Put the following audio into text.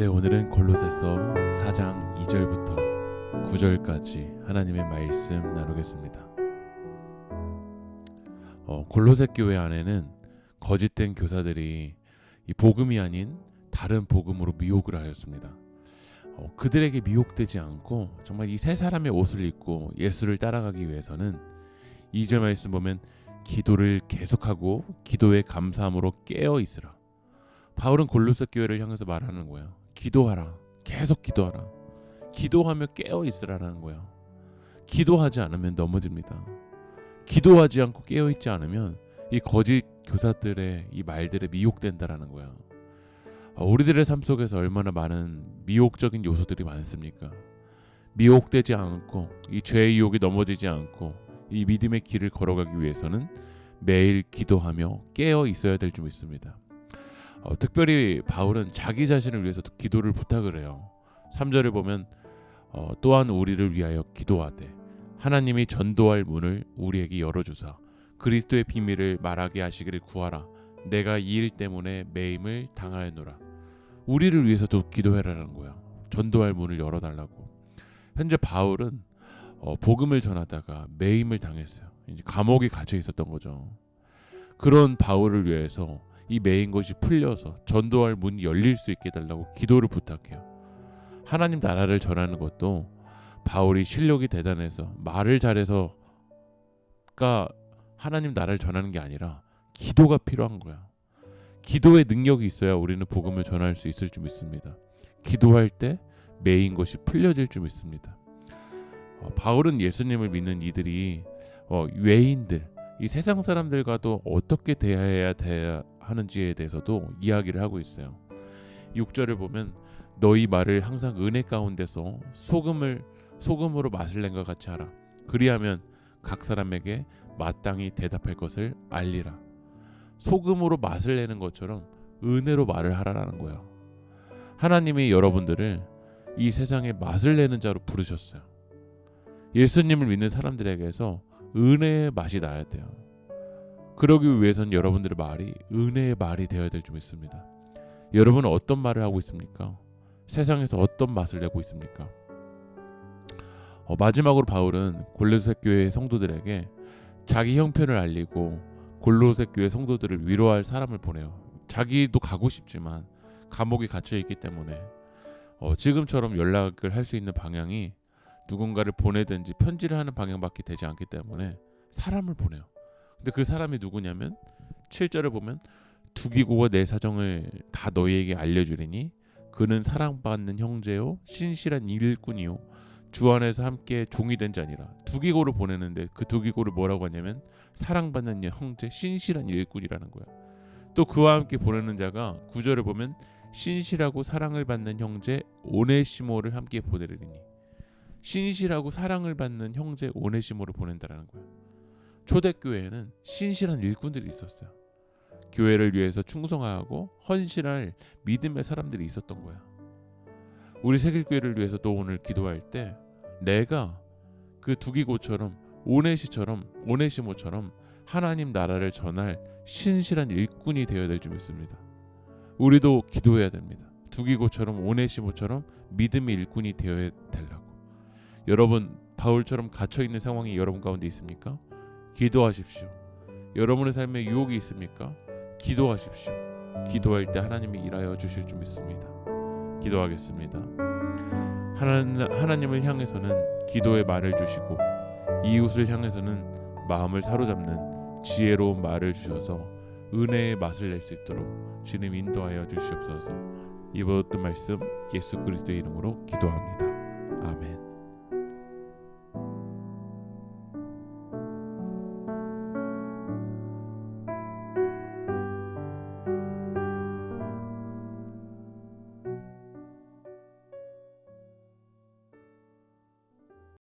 네, 오늘은 골로새서 4장 2절부터 9절까지 하나님의 말씀 나누겠습니다. 어, 골로새 교회 안에는 거짓된 교사들이 이 복음이 아닌 다른 복음으로 미혹을 하였습니다. 어, 그들에게 미혹되지 않고 정말 이 세 사람의 옷을 입고 예수를 따라가기 위해서는 2절 말씀 보면 기도를 계속하고 기도에 감사함으로 깨어 있으라. 바울은 골로새 교회를 향해서 말하는 거예요. 기도하라. 계속 기도하라. 기도하며 깨어 있으라라는 거예요. 기도하지 않으면 넘어집니다. 기도하지 않고 깨어 있지 않으면 이 거짓 교사들의 이 말들에 미혹된다라는 거예요. 어, 우리들의 삶 속에서 얼마나 많은 미혹적인 요소들이 많습니까? 미혹되지 않고 이 죄의 유혹에 넘어지지 않고 이 믿음의 길을 걸어가기 위해서는 매일 기도하며 깨어 있어야 될 줄 믿습니다. 어, 특별히 바울은 자기 자신을 위해서도 기도를 부탁을 해요. 3절을 보면 어, 또한 우리를 위하여 기도하되 하나님이 전도할 문을 우리에게 열어주사 그리스도의 비밀을 말하게 하시기를 구하라. 내가 이 일 때문에 매임을 당하였노라. 우리를 위해서도 기도해라라는 거야. 전도할 문을 열어달라고. 현재 바울은 어, 복음을 전하다가 매임을 당했어요. 이제 감옥에 갇혀 있었던 거죠. 그런 바울을 위해서 이 매인 것이 풀려서 전도할 문이 열릴 수 있게 해달라고 기도를 부탁해요. 하나님 나라를 전하는 것도 바울이 실력이 대단해서 말을 잘해서가 하나님 나라를 전하는 게 아니라 기도가 필요한 거야. 기도의 능력이 있어야 우리는 복음을 전할 수 있을 줄 믿습니다. 기도할 때 매인 것이 풀려질 줄 믿습니다. 어, 바울은 예수님을 믿는 이들이 어, 외인들, 이 세상 사람들과도 어떻게 대해야 돼야 하는지에 대해서도 이야기를 하고 있어요. 6절을 보면 너희 말을 항상 은혜 가운데서 소금을 소금으로 맛을 낸 것 같이 하라. 그리하면 각 사람에게 마땅히 대답할 것을 알리라. 소금으로 맛을 내는 것처럼 은혜로 말을 하라라는 거예요. 하나님이 여러분들을 이 세상에 맛을 내는 자로 부르셨어요. 예수님을 믿는 사람들에게서 은혜의 맛이 나야 돼요. 그러기 위해서는 여러분들의 말이 은혜의 말이 되어야 될 줄 믿습니다. 여러분은 어떤 말을 하고 있습니까? 세상에서 어떤 맛을 내고 있습니까? 어, 마지막으로 바울은 골로새 교회 성도들에게 자기 형편을 알리고 골로새 교회 성도들을 위로할 사람을 보내요. 자기도 가고 싶지만 감옥에 갇혀 있기 때문에 어, 지금처럼 연락을 할 수 있는 방향이 누군가를 보내든지 편지를 하는 방향밖에 되지 않기 때문에 사람을 보내요. 근데 그 사람이 누구냐면 7절을 보면 두기고와 내 사정을 다 너희에게 알려주리니 그는 사랑받는 형제요 신실한 일꾼이요. 주 안에서 함께 종이 된 자니라. 두기고를 보내는데 그 두기고를 뭐라고 하냐면 사랑받는 형제 신실한 일꾼이라는 거야. 또 그와 함께 보내는 자가 구절을 보면 신실하고 사랑을 받는 형제 오네시모를 함께 보내리니 신실하고 사랑을 받는 형제 오네시모를 보낸다라는 거야 초대교회에는 신실한 일꾼들이 있었어요. 교회를 위해서 충성하고 헌신할 믿음의 사람들이 있었던 거야. 우리 세길교회를 위해서 또 오늘 기도할 때 내가 그 두기고처럼 오네시처럼 오네시모처럼 하나님 나라를 전할 신실한 일꾼이 되어야 될 줄 믿습니다. 우리도 기도해야 됩니다. 두기고처럼 오네시모처럼 믿음의 일꾼이 되어야 되려고. 여러분 바울처럼 갇혀 있는 상황이 여러분 가운데 있습니까? 기도하십시오. 여러분의 삶에 유혹이 있습니까? 기도하십시오. 기도할 때 하나님이 일하여 주실 줄 믿습니다. 기도하겠습니다. 하나님, 하나님을 향해서는 기도의 말을 주시고 이웃을 향해서는 마음을 사로잡는 지혜로운 말을 주셔서 은혜의 맛을 낼 수 있도록 주님 인도하여 주시옵소서. 이번 말씀 예수 그리스도의 이름으로 기도합니다.